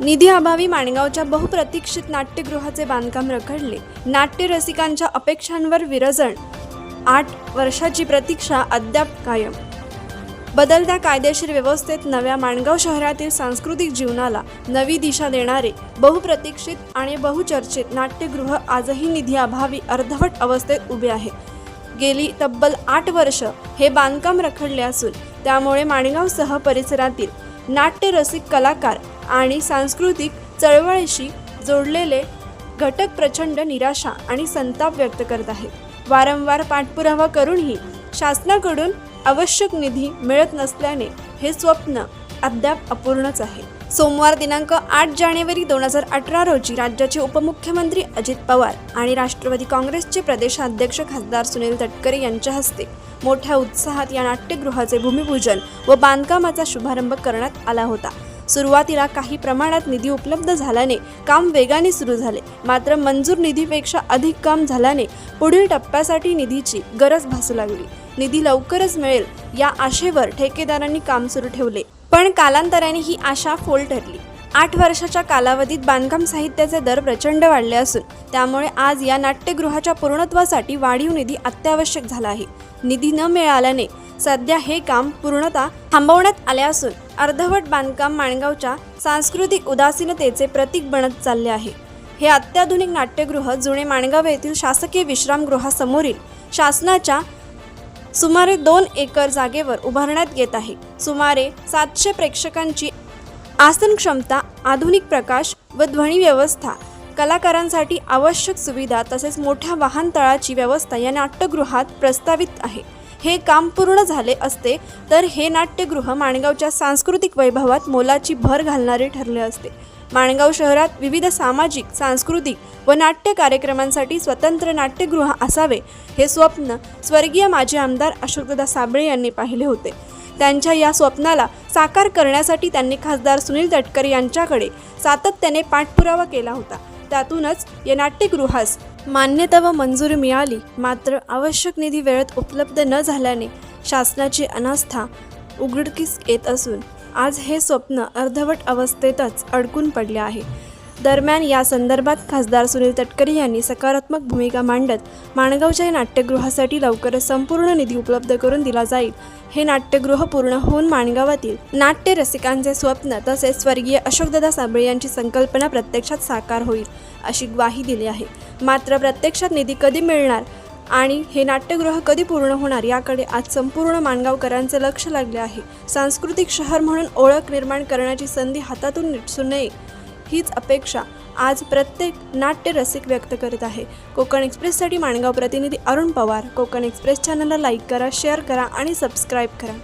निधी अभावी माणगावच्या बहुप्रतीक्षित नाट्यगृहाचे बांधकाम रखडले. नाट्य रसिकांच्या अपेक्षांवर विरजण. आठ वर्षाची प्रतीक्षा अद्याप कायम. बदलत्या कायदेशीर व्यवस्थेत नव्या माणगाव शहरातील सांस्कृतिक जीवनाला नवी दिशा देणारे बहुप्रतीक्षित आणि बहुचर्चित नाट्यगृह आजही निधी अभावी अर्धवट अवस्थेत उभे आहे. गेली तब्बल आठ वर्ष हे बांधकाम रखडले असून त्यामुळे माणगावसह परिसरातील नाट्यरसिक कलाकार आणि सांस्कृतिक चळवळीशी जोडलेले घटक प्रचंड निराशा आणि संताप व्यक्त करत आहेत. वारंवार पाठपुरावा करूनही शासनाकडून आवश्यक निधी मिळत नसल्याने हे स्वप्न अद्याप अपूर्णच आहे. सोमवार दिनांक आठ जानेवारी दोन हजार अठरा रोजी राज्याचे उपमुख्यमंत्री अजित पवार आणि राष्ट्रवादी काँग्रेसचे प्रदेशाध्यक्ष खासदार सुनील तटकरे यांच्या हस्ते मोठ्या उत्साहात या नाट्यगृहाचे भूमिपूजन व बांधकामाचा शुभारंभ करण्यात आला होता. सुरुवातीला काही प्रमाणात निधी उपलब्ध झाल्याने काम वेगाने सुरू झाले. मात्र मंजूर निधीपेक्षा अधिक काम झाल्याने पुढील टप्प्यासाठी निधीची गरज भासू लागली. निधी लवकरच मिळेल या आशेवर ठेकेदारांनी काम सुरू ठेवले. पण कालांतराने ही आशा फोल ठरली. आठ वर्षाच्या कालावधीत बांधकाम साहित्याचे दर प्रचंड वाढले असून त्यामुळे आज या नाट्यगृहाच्या पूर्णत्वासाठी वाढीव निधी अत्यावश्यक झाला आहे. निधी न मिळाल्याने सध्या हे काम पूर्णतः थांबवण्यात आले असून अर्धवट बांधकाम माणगावच्या सांस्कृतिक उदासीनतेचे प्रतीक बनत चालले आहे. हे अत्याधुनिक नाट्यगृह जुने माणगाव येथील शासकीय विश्रामगृहासमोरील शासनाच्या सुमारे दोन एकर जागेवर उभारण्यात येत आहे. सुमारे सातशे प्रेक्षकांची आसन क्षमता आधुनिक प्रकाश व ध्वनी व्यवस्था कलाकारांसाठी आवश्यक सुविधा तसेच मोठ्या वाहनतळाची व्यवस्था या नाट्यगृहात प्रस्तावित आहे. हे काम पूर्ण झाले असते तर हे नाट्यगृह माणगावच्या सांस्कृतिक वैभवात मोलाची भर घालणारे ठरले असते. माणगाव शहरात विविध सामाजिक सांस्कृतिक व नाट्य कार्यक्रमांसाठी स्वतंत्र नाट्यगृह असावे हे स्वप्न स्वर्गीय माजी आमदार अशोकदादा साबळे यांनी पाहिले होते. त्यांच्या या स्वप्नाला साकार करण्यासाठी त्यांनी खासदार सुनील तटकरे यांच्याकडे सातत्याने पाठपुरावा केला होता. त्यातूनच या नाट्यगृहास. मान्यता व मंजुरी मिळाली मात्र आवश्यक निधी वेळेत उपलब्ध न झाल्याने शासनाची अनास्था उघडकीस येत असून आज हे स्वप्न अर्धवट अवस्थेतच अडकून पडले आहे. दरम्यान या संदर्भात खासदार सुनील तटकरे यांनी सकारात्मक भूमिका मांडत माणगावच्या या नाट्यगृहासाठी लवकरच संपूर्ण निधी उपलब्ध करून दिला जाईल. हे नाट्यगृह पूर्ण होऊन माणगावातील नाट्य रसिकांचे स्वप्न तसेच स्वर्गीय अशोकदादा साबळे यांची संकल्पना प्रत्यक्षात साकार होईल अशी ग्वाही दिली आहे. मात्र प्रत्यक्षात निधी कधी मिळणार आणि हे नाट्यगृह कधी पूर्ण होणार याकडे आज संपूर्ण माणगावकरांचे लक्ष लागले आहे. सांस्कृतिक शहर म्हणून ओळख निर्माण करण्याची संधी हातातून निटसू नये हीच अपेक्षा आज प्रत्येक नाट्य रसिक व्यक्त करीत आहे. कोकण एक्सप्रेससाठी माणगाव प्रतिनिधी अरुण पवार. कोकण एक्सप्रेस चॅनलला लाईक करा शेअर करा आणि सबस्क्राईब करा.